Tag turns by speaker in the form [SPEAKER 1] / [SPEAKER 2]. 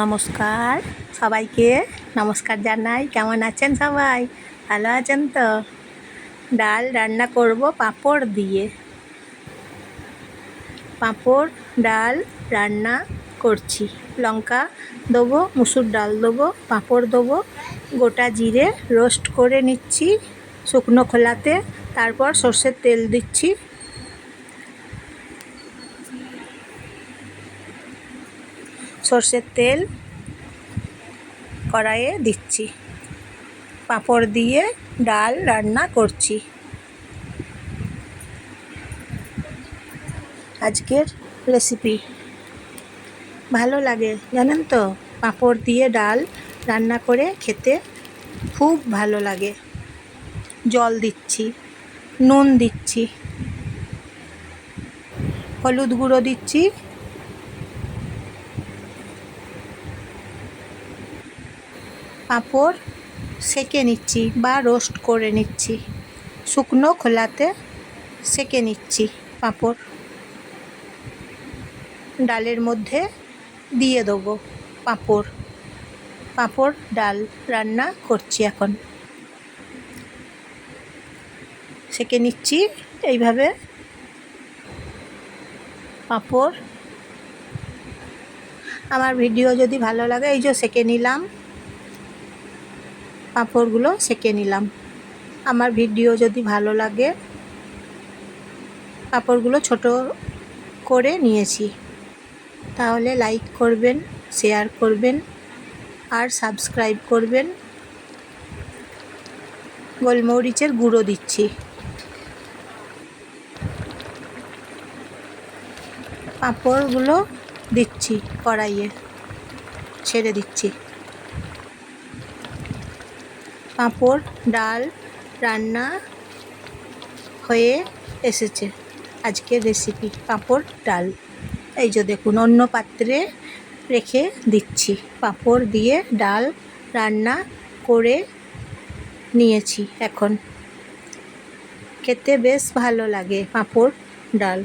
[SPEAKER 1] নমস্কার। সবাইকে নমস্কার জানাই। কেমন আছেন সবাই? ভালো আছেন তো? ডাল রান্না করব পাঁপড় দিয়ে। পাঁপড়, ডাল রান্না করছি। লঙ্কা দেবো, মুসুর ডাল দেবো, পাঁপড় দেবো। গোটা জিরে রোস্ট করে নিচ্ছি শুকনো খোলাতে। তারপর সর্ষের তেল দিচ্ছি। সর্ষের তেল কড়াইয়ে দিচ্ছি। পাঁপড় দিয়ে ডাল রান্না করছি। আজকের রেসিপি ভালো লাগে, জানেন তো? পাঁপড় দিয়ে ডাল রান্না করে খেতে খুব ভালো লাগে। জল দিচ্ছি, নুন দিচ্ছি, হলুদ গুঁড়ো দিচ্ছি পাঁপড় সেকে নিচ্ছি বা রোস্ট করে নিচ্ছি। শুকনো খোলাতে সেকে নিচ্ছি পাঁপড়। ডালের মধ্যে দিয়ে দেবো পাঁপড়। পাঁপড় ডাল রান্না করছি এখন। সেকে নিচ্ছি এইভাবে পাঁপড়। আমার ভিডিও যদি ভালো লাগে, এই যে সেকে নিলাম। পাঁপড়গুলো সেকে নিলাম। আমার ভিডিও যদি ভালো লাগে, পাঁপড়গুলো ছোট করে নিয়েছি। তাহলে লাইক করবেন, শেয়ার করবেন আর সাবস্ক্রাইব করবেন। গোলমরিচের গুঁড়ো দিচ্ছি। পাঁপড়গুলো দিচ্ছি, কড়াইয়ে ছেড়ে দিচ্ছি। পাঁপড়, ডাল রান্না হয়ে এসেছে। আজকের রেসিপি পাঁপড়, ডাল। এই যে দেখুন, অন্য পাত্রে রেখে দিচ্ছি। পাঁপড় দিয়ে ডাল রান্না করে নিয়েছি এখন। খেতে বেশ ভালো লাগে পাঁপড়, ডাল।